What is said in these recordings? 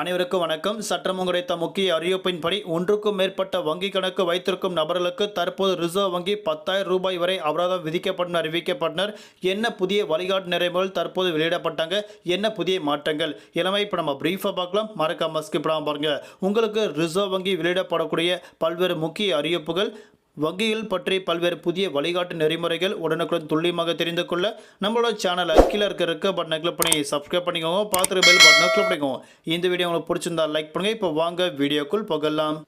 அனைவருக்கும் வணக்கம். சற்றம் கிடைத்த முக்கிய அறிவிப்பின்படி ஒன்றுக்கும் மேற்பட்ட வங்கி கணக்கு வைத்திருக்கும் நபர்களுக்கு தற்போது ரிசர்வ் வங்கி பத்தாயிரம் ரூபாய் வரை அபராதம் விதிக்கப்படும் அறிவிக்கப்பட்டனர். என்ன புதிய வழிகாட்டு நிறைவுகள் தற்போது வெளியிடப்பட்டாங்க? என்ன புதிய மாற்றங்கள்? இளமை இப்போ நம்ம பிரீஃபாக பார்க்கலாம். மறக்காம ஸ்கிப் பண்ணாம பாருங்க. உங்களுக்கு ரிசர்வ் வங்கி வெளியிடப்படக்கூடிய பல்வேறு முக்கிய அறிவிப்புகள் வங்கிகள் பற்றி பல்வேறு புதிய வழிகாட்டு நெறிமுறைகள் உடனுக்குடன் துல்லியமாக தெரிந்து கொள்ள நம்மளோட சேனலை கீழே இருக்க இருக்க பட்டனை கிளிக் பண்ணி சப்ஸ்கிரைப் பண்ணிக்கோங்க. பார்த்துட்டு பெல் பட்டனை கிளிக் பண்ணிக்கோங்க. இந்த வீடியோ உங்களுக்கு பிடிச்சிருந்தா லைக் பண்ணுங்கள் இப்போ வாங்க வீடியோக்குள் போகலாம்.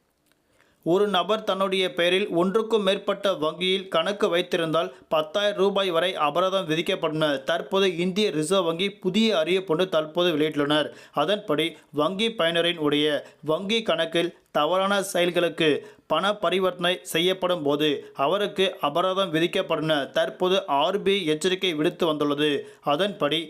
ஒரு நபர் தன்னுடைய பெயரில் ஒன்றுக்கும் மேற்பட்ட வங்கியில் கணக்கு வைத்திருந்தால் பத்தாயிரம் ரூபாய் வரை அபராதம் விதிக்கப்படும் தற்போது இந்திய ரிசர்வ் வங்கி புதிய அறிவிப்பொன்று தற்போது வெளியிட்டுள்ளனர். அதன்படி வங்கி பயனரின் உடைய வங்கி கணக்கில் தவறான செயல்களுக்கு பண பரிவர்த்தனை செய்யப்படும் போது அவருக்கு அபராதம் விதிக்கப்படும் தற்போது ஆர்பிஐ எச்சரிக்கை விடுத்து வந்துள்ளது. அதன்படி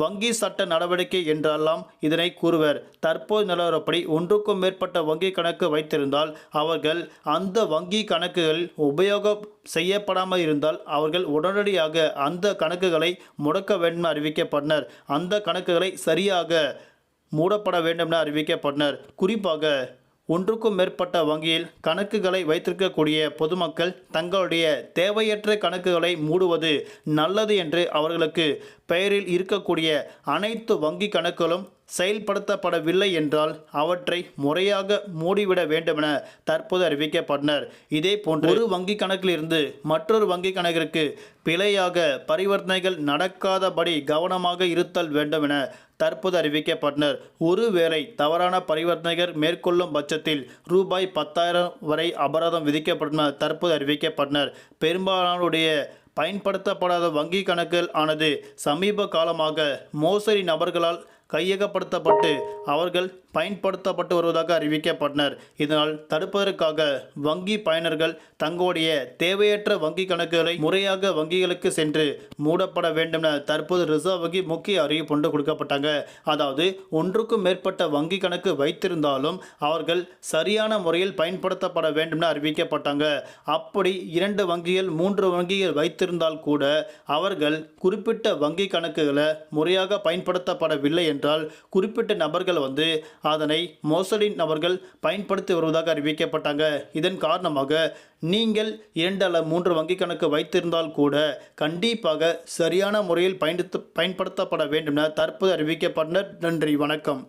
வங்கி சட்ட நடவடிக்கை என்றெல்லாம் இதனை கூறுவர். தற்போது நிலவரப்படி ஒன்றுக்கும் மேற்பட்ட வங்கி கணக்கு வைத்திருந்தால் அவர்கள் அந்த வங்கி கணக்குகளில் உபயோகம் செய்யப்படாமல் இருந்தால் அவர்கள் உடனடியாக அந்த கணக்குகளை முடக்க வேண்டும் என அறிவிக்கப்பட்டனர். அந்த கணக்குகளை சரியாக மூடப்பட வேண்டும் என அறிவிக்கப்பட்டனர். குறிப்பாக ஒன்றுக்கும் மேற்பட்ட வங்கியில் கணக்குகளை வைத்திருக்கக்கூடிய பொதுமக்கள் தங்களுடைய தேவையற்ற கணக்குகளை மூடுவது நல்லது என்று அவர்களுக்கு பெயரில் இருக்கக்கூடிய அனைத்து வங்கி கணக்குகளும் செயல்படுத்தப்படவில்லை என்றால் அவற்றை முறையாக மூடிவிட வேண்டுமென தற்போது அறிவிக்கப்பட்டனர். இதே போன்று ஒரு வங்கி கணக்கிலிருந்து மற்றொரு வங்கி கணக்கிற்கு பிழையாக பரிவர்த்தனைகள் நடக்காதபடி கவனமாக இருத்தல் வேண்டுமென தற்போது அறிவிக்கப்பட்டனர். ஒருவேளை தவறான பரிவர்த்தனைகள் மேற்கொள்ளும் பட்சத்தில் ரூபாய் பத்தாயிரம் வரை அபராதம் விதிக்கப்படும் தற்போது அறிவிக்கப்பட்டனர். பெரும்பாலானுடைய பயன்படுத்தப்படாத வங்கி கணக்குகள் ஆனது சமீப காலமாக மோசடி நபர்களால் கையகப்படுத்தப்பட்டு அவர்கள் பயன்படுத்தப்பட்டு வருவதாக அறிவிக்கப்பட்டனர். இதனால் தடுப்பதற்காக வங்கி பயனர்கள் தங்களுடைய தேவையற்ற வங்கி கணக்குகளை முறையாக வங்கிகளுக்கு சென்று மூடப்பட வேண்டும் என தற்போது ரிசர்வ் வங்கி முக்கிய அறிவிப்பு ஒன்று கொடுக்கப்பட்டாங்க. அதாவது ஒன்றுக்கும் மேற்பட்ட வங்கி கணக்கு வைத்திருந்தாலும் அவர்கள் சரியான முறையில் பயன்படுத்தப்பட வேண்டும் என அறிவிக்கப்பட்டாங்க. அப்படி இரண்டு வங்கிகள் மூன்று வங்கிகள் வைத்திருந்தால் கூட அவர்கள் குறிப்பிட்ட வங்கி கணக்குகளை முறையாக பயன்படுத்தப்படவில்லை என்றால் குறிப்பிட்ட நபர்கள் வந்து அதனை மோசடி நபர்கள் பயன்படுத்தி வருவதாக அறிவிக்கப்பட்டாங்க. இதன் காரணமாக நீங்கள் இரண்டு அல்ல மூன்று வங்கி கணக்கு வைத்திருந்தால் கூட கண்டிப்பாக சரியான முறையில் பயன்படுத்த பயன்படுத்தப்பட வேண்டும் என தற்போது அறிவிக்கப்பட்டனர். நன்றி வணக்கம்.